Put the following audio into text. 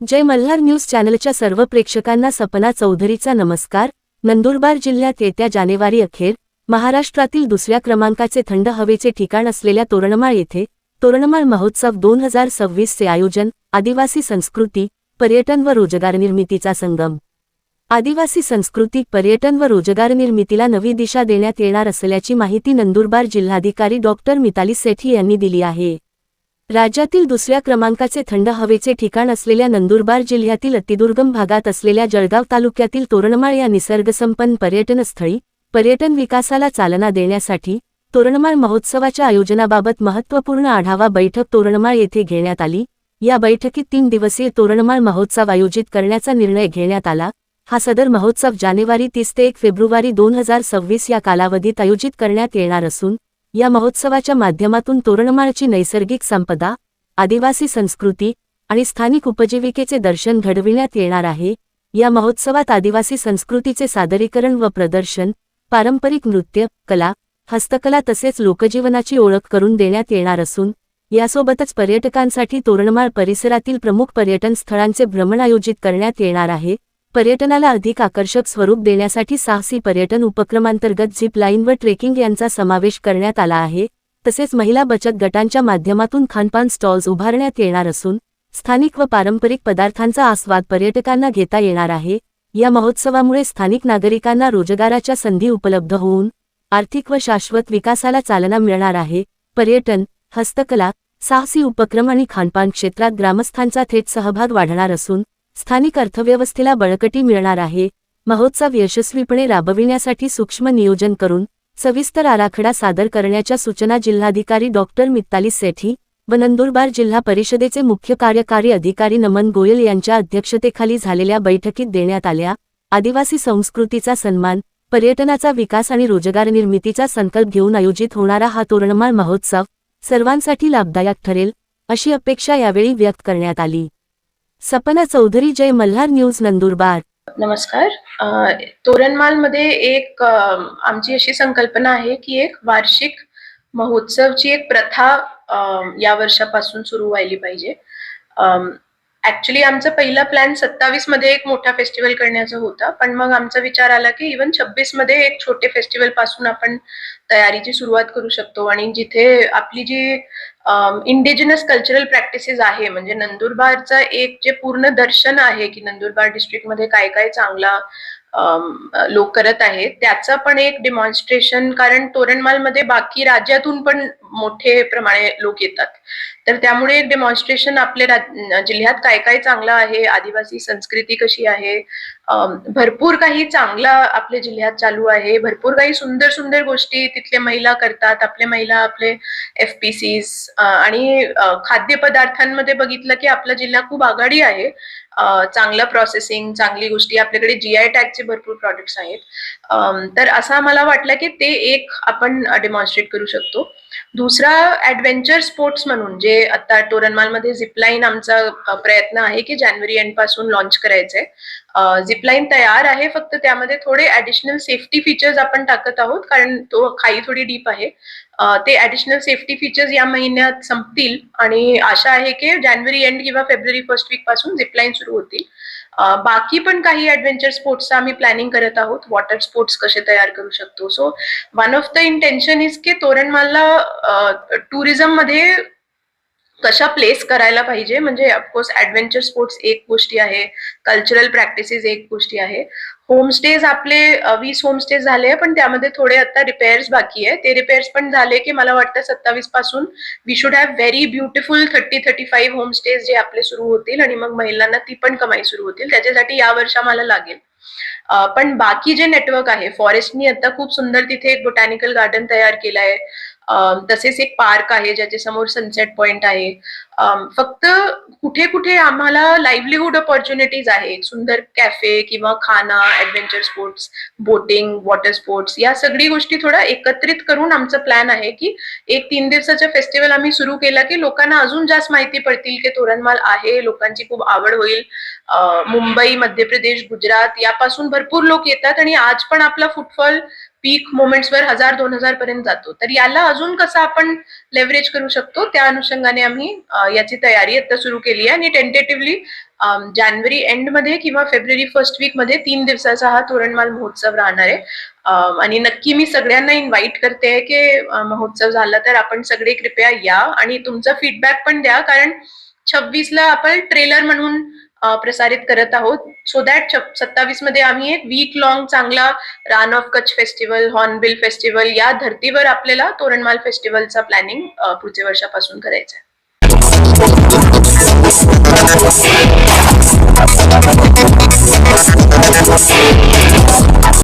जय Malhar news चॅनलच्या सर्व प्रेक्षकांना सपना चौधरीचा नमस्कार. नंदुरबार जिल्ह्यात येत्या जानेवारी अखेर महाराष्ट्रातील दुसऱ्या क्रमांकाचे थंड हवेचे ठिकाण असलेल्या तोरणमाळ येथे तोरणमाळ महोत्सव दोन हजार सव्वीसचे आयोजन आदिवासी संस्कृती पर्यटन व रोजगार निर्मितीचा संगम. आदिवासी संस्कृती पर्यटन व रोजगार निर्मितीला नवी दिशा देण्यात येणार असल्याची माहिती नंदुरबार जिल्हाधिकारी डॉक्टर मिताली सेठी यांनी दिली आहे. राज्यातील दुसऱ्या क्रमांकाचे थंड हवेचे ठिकाण असलेल्या नंदुरबार जिल्ह्यातील अतिदुर्गम भागात असलेल्या जळगाव तालुक्यातील तोरणमाळ या निसर्गसंपन्न पर्यटनस्थळी पर्यटन विकासाला चालना देण्यासाठी तोरणमाळ महोत्सवाच्या आयोजनाबाबत महत्त्वपूर्ण आढावा बैठक तोरणमाळ येथे घेण्यात आली. या बैठकीत तीन दिवसीय तोरणमाळ महोत्सव आयोजित करण्याचा निर्णय घेण्यात आला. हा सदर महोत्सव जानेवारी तीस ते एक फेब्रुवारी दोन हजार सव्वीस या कालावधीत आयोजित करण्यात येणार असून या महोत्सवाच्या माध्यमातून तोरणमाळची नैसर्गिक संपदा आदिवासी संस्कृती आणि स्थानिक उपजीविकेचे दर्शन घडविण्यात येणार आहे. या महोत्सवात आदिवासी संस्कृतीचे सादरीकरण व प्रदर्शन पारंपरिक नृत्य कला हस्तकला तसेच लोकजीवनाची ओळख करून देण्यात येणार असून यासोबतच पर्यटकांसाठी तोरणमाळ परिसरातील प्रमुख पर्यटन स्थळांचे भ्रमण आयोजित करण्यात येणार आहे. पर्यटनाला अधिक आकर्षक स्वरूप देण्यासाठी साहसी पर्यटन उपक्रमांतर्गत झिप लाईन व ट्रेकिंग यांचा समावेश करण्यात आला आहे. तसेच महिला बचत गटांच्या माध्यमातून खानपान स्टॉल्स उभारण्यात येणार असून स्थानिक व पारंपरिक पदार्थांचा आस्वाद पर्यटकांना घेता येणार आहे. या महोत्सवामुळे स्थानिक नागरिकांना रोजगाराच्या संधी उपलब्ध होऊन आर्थिक व शाश्वत विकासाला चालना मिळणार आहे. पर्यटन हस्तकला साहसी उपक्रम आणि खानपान क्षेत्रात ग्रामस्थांचा थेट सहभाग वाढणार असून स्थानिक अर्थव्यवस्थेला बळकटी मिळणार आहे. महोत्सव यशस्वीपणे राबविण्यासाठी सूक्ष्म नियोजन करून सविस्तर आराखडा सादर करण्याच्या सूचना जिल्हाधिकारी डॉक्टर मित्ताली सेठी व नंदुरबार जिल्हा परिषदेचे मुख्य कार्यकारी अधिकारी नमन गोयल यांच्या अध्यक्षतेखाली झालेल्या बैठकीत देण्यात आल्या. आदिवासी संस्कृतीचा सन्मान पर्यटनाचा विकास आणि रोजगार निर्मितीचा संकल्प घेऊन आयोजित होणारा हा तोरणमाळ महोत्सव सर्वांसाठी लाभदायक ठरेल अशी अपेक्षा यावेळी व्यक्त करण्यात आली. सपना चौधरी जय मल्हार न्यूज नंदुरबार. नमस्कार. तोरणमालमध्ये एक आमची अशी संकल्पना आहे की एक वार्षिक महोत्सवची एक प्रथा या वर्षापासून सुरू व्हायली पाहिजे. ऍक्च्युली आमचा पहिला प्लॅन सत्तावीसमध्ये एक मोठा फेस्टिवल करण्याचा होता पण मग आमचा विचार आला की इवन छब्बीसमध्ये एक छोटे फेस्टिवलपासून आपण तयारीची सुरुवात करू शकतो आणि जिथे आपली जी इंडिजिनस कल्चरल प्रॅक्टिसेस आहे. म्हणजे नंदुरबारचं एक जे पूर्ण दर्शन आहे की नंदुरबार डिस्ट्रिक्टमध्ये काय काय चांगला लोक करत आहेत त्याचं पण एक डिमॉन्स्ट्रेशन कारण तोरणमालमध्ये बाकी राज्यातून पण मोठे प्रमाणे लोक येतात. तर त्यामुळे एक डेमॉन्स्ट्रेशन आपल्या जिल्ह्यात काय काय चांगलं आहे? आदिवासी संस्कृती कशी आहे? भरपूर काही चांगला आपल्या जिल्ह्यात चालू आहे. भरपूर काही सुंदर सुंदर गोष्टी तिथल्या महिला करतात. आपल्या महिला आपले एफ पी सीज आणि खाद्यपदार्थांमध्ये बघितलं की आपला जिल्हा खूप आघाडी आहे. चांगलं प्रोसेसिंग चांगली गोष्टी. आपल्याकडे जीआय टॅगचे भरपूर प्रॉडक्ट्स आहेत. तर असं मला वाटलं की ते एक आपण डेमॉन्स्ट्रेट करू शकतो. दुसरा ऍडव्हेंचर स्पोर्ट्स म्हणून जे आता तोरणमालमध्ये झिपलाईन आमचा प्रयत्न आहे की जानेवारी एंडपासून लॉन्च करायचंय. झिपलाईन तयार आहे फक्त त्यामध्ये थोडे ऍडिशनल सेफ्टी फीचर्स आपण टाकत आहोत कारण तो खाई थोडी डीप आहे. ते ऍडिशनल सेफ्टी फीचर्स या महिन्यात संपतील आणि आशा आहे की जानेवारी एंड किंवा फेब्रुवारी फर्स्ट वीकपासून झिपलाईन सुरू होतील. बाकी पण काही ऍडव्हेंचर स्पोर्ट्सचं आम्ही प्लॅनिंग करत आहोत. वॉटर स्पोर्ट्स कसे तयार करू शकतो? So one of the intention is की तोरणमालला टुरिझममध्ये कशा प्लेस करायला पाहिजे? म्हणजे ऑफकोर्स ऍडव्हेंचर स्पोर्ट्स एक गोष्टी आहे. कल्चरल प्रॅक्टिसेस एक गोष्टी आहे. होमस्टेज आपले वीस होमस्टेज झाले पण त्यामध्ये थोडे आता रिपेअर्स बाकी आहे. ते रिपेअर्स पण झाले की मला वाटतं सत्तावीसपासून we should have very beautiful thirty thirty five homestays जे आपले सुरू होतील आणि मग महिलांना ती पण कमाई सुरू होतील. त्याच्यासाठी या वर्ष आम्हाला लागेल. पण बाकी जे नेटवर्क आहे फॉरेस्टनी आता खूप सुंदर तिथे एक बोटॅनिकल गार्डन तयार केलं आहे तसेच एक पार्क आहे ज्याच्या समोर सनसेट पॉइंट आहे. फक्त कुठे कुठे आम्हाला लाईव्हलीहूड ऑपॉर्च्युनिटीज आहे सुंदर कॅफे किंवा खाना adventure sports boating water sports या सगळी गोष्टी थोडा एकत्रित करून आमचा प्लॅन आहे की एक तीन दिवसाचा फेस्टिवल आम्ही सुरू केला की लोकांना अजून जास्त माहिती पडतील की तोरणमाल आहे लोकांची खूप आवड होईल. मुंबई मध्य प्रदेश गुजरात यापासून भरपूर लोक येतात आणि आज पण आपला फुटफॉल पीक मोमेंट्सवर हजार दोन हजार पर्यंत जातो. तर याला अजून कसं आपण लेव्हरेज करू शकतो? त्या अनुषंगाने आम्ही याची तयारी आता सुरू केली आहे. आणि टेंटेटिव्हली जानेवारी एंडमध्ये किंवा फेब्रुवारी फर्स्ट वीकमध्ये तीन दिवसाचा हा तोरणमाल महोत्सव राहणार आहे. आणि नक्की मी सगळ्यांना इन्व्हाइट करते की महोत्सव झाला तर आपण सगळे कृपया या आणि तुमचा फीडबॅक पण द्या. कारण छब्बीस ला आपण ट्रेलर म्हणून प्रसारित करत आहोत. सो दॅट सत्तावीसमध्ये आम्ही एक वीक लॉंग चांगला Rann of Kutch festival hornbill festival या धर्तीवर आपल्याला तोरणमाल फेस्टिवलचा प्लॅनिंग पुढच्या वर्षापासून करायचं आहे